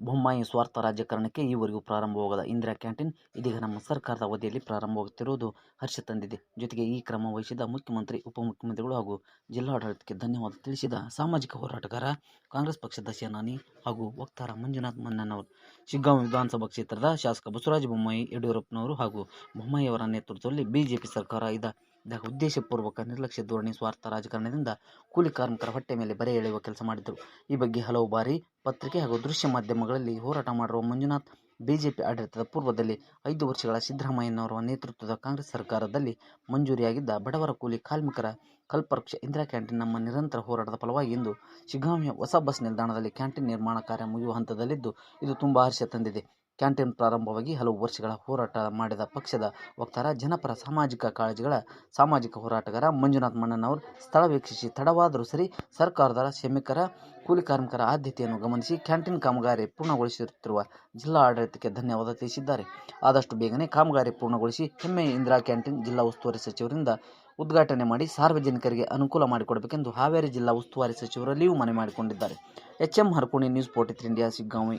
ಬೊಮ್ಮಾಯಿ ಸ್ವಾರ್ಥ ರಾಜಕಾರಣಕ್ಕೆ ಈವರೆಗೂ ಪ್ರಾರಂಭವಾಗದ ಇಂದಿರಾ ಕ್ಯಾಂಟೀನ್, ಇದೀಗ ನಮ್ಮ ಸರ್ಕಾರದ ಅವಧಿಯಲ್ಲಿ ಪ್ರಾರಂಭವಾಗುತ್ತಿರುವುದು ಹರ್ಷ ತಂದಿದೆ ಜೊತೆಗೆ ಈ ಕ್ರಮ ವಹಿಸಿದ ಮುಖ್ಯಮಂತ್ರಿ, ಉಪಮುಖ್ಯಮಂತ್ರಿಗಳು ಹಾಗೂ ಜಿಲ್ಲಾಡಳಿತಕ್ಕೆ ಧನ್ಯವಾದ ತಿಳಿಸಿದ ಸಾಮಾಜಿಕ ಹೋರಾಟಗಾರ, ಕಾಂಗ್ರೆಸ್ ಪಕ್ಷದ ಸೇನಾನಿ ಹಾಗೂ ವಕ್ತಾರ ಮಂಜುನಾಥ್ ಮನ್ನನವರು, ಶಿಗ್ಗಾಂವ್ ವಿಧಾನಸಭಾ ಕ್ಷೇತ್ರದ ಶಾಸಕ ಬಸವರಾಜ ಬೊಮ್ಮಾಯಿ ಯಡಿಯೂರಪ್ಪನವರು ಹಾಗೂ ಬೊಮ್ಮಾಯಿಯವರ ನೇತೃತ್ವದಲ್ಲಿ ಬಿಜೆಪಿ ಸರ್ಕಾರ ಇದ. ಇದ್ದಾಗ ಉದ್ದೇಶಪೂರ್ವಕ ನಿರ್ಲಕ್ಷ್ಯ ಧೋರಣೆ ಸ್ವಾರ್ಥ ರಾಜಕಾರಣದಿಂದ ಕೂಲಿ ಕಾರ್ಮಿಕರ ಹೊಟ್ಟೆ ಮೇಲೆ ಬರೆ ಎಳೆಯುವ ಕೆಲಸ ಮಾಡಿದ್ದರು ಈ ಬಗ್ಗೆ ಹಲವು ಬಾರಿ ಪತ್ರಿಕೆ ಹಾಗೂ ದೃಶ್ಯ ಮಾಧ್ಯಮಗಳಲ್ಲಿ ಹೋರಾಟ ಮಾಡಿರುವ ಮಂಜುನಾಥ್, ಬಿಜೆಪಿ ಆಡಳಿತದ ಪೂರ್ವದಲ್ಲಿ ಐದು ವರ್ಷಗಳ ಸಿದ್ದರಾಮಯ್ಯನವರ ನೇತೃತ್ವದ ಕಾಂಗ್ರೆಸ್ ಸರ್ಕಾರದಲ್ಲಿ ಮಂಜೂರಿಯಾಗಿದ್ದ ಬಡವರ ಕೂಲಿ ಕಾರ್ಮಿಕರ ಕಲ್ಪವೃಕ್ಷ ಇಂದಿರಾ ಕ್ಯಾಂಟೀನ್ ನಮ್ಮ ನಿರಂತರ ಹೋರಾಟದ ಫಲವಾಗಿ ಇಂದು ಶಿಗ್ಗಾಂವಿಯ ಹೊಸ ಬಸ್ ನಿಲ್ದಾಣದಲ್ಲಿ ಕ್ಯಾಂಟೀನ್ ನಿರ್ಮಾಣ ಕಾರ್ಯ ಮುಗಿಯುವ ಹಂತದಲ್ಲಿದ್ದು, ಇದು ತುಂಬಾ ಹರ್ಷ ತಂದಿದೆ. ಕ್ಯಾಂಟೀನ್ ಪ್ರಾರಂಭವಾಗಿ ಹಲವು ವರ್ಷಗಳ ಹೋರಾಟ ಮಾಡಿದ ಪಕ್ಷದ ವಕ್ತಾರ, ಜನಪರ ಸಾಮಾಜಿಕ ಕಾಳಜಿಗಳ ಸಾಮಾಜಿಕ ಹೋರಾಟಗಾರ ಮಂಜುನಾಥ್ ಮಣ್ಣನವರು ಸ್ಥಳ ವೀಕ್ಷಿಸಿ ತಡವಾದರೂ ಸರಿ ಸರ್ಕಾರದ ಶ್ರಮಿಕರ, ಕೂಲಿ ಕಾರ್ಮಿಕರ ಆದ್ಯತೆಯನ್ನು ಗಮನಿಸಿ ಕ್ಯಾಂಟೀನ್ ಕಾಮಗಾರಿ ಪೂರ್ಣಗೊಳಿಸುತ್ತಿರುವ ಜಿಲ್ಲಾ ಆಡಳಿತಕ್ಕೆ ಧನ್ಯವಾದ ತಿಳಿಸಿದ್ದಾರೆ. ಆದಷ್ಟು ಬೇಗನೆ ಕಾಮಗಾರಿ ಪೂರ್ಣಗೊಳಿಸಿ ಹೆಮ್ಮೆ ಇಂದಿರಾ ಕ್ಯಾಂಟೀನ್ ಜಿಲ್ಲಾ ಉಸ್ತುವಾರಿ ಸಚಿವರಿಂದ ಉದ್ಘಾಟನೆ ಮಾಡಿ ಸಾರ್ವಜನಿಕರಿಗೆ ಅನುಕೂಲ ಮಾಡಿಕೊಡಬೇಕೆಂದು ಹಾವೇರಿ ಜಿಲ್ಲಾ ಉಸ್ತುವಾರಿ ಸಚಿವರಲ್ಲಿಯೂ ಮನವಿ ಮಾಡಿಕೊಂಡಿದ್ದಾರೆ. H M Harkoni news forty India Shiggaon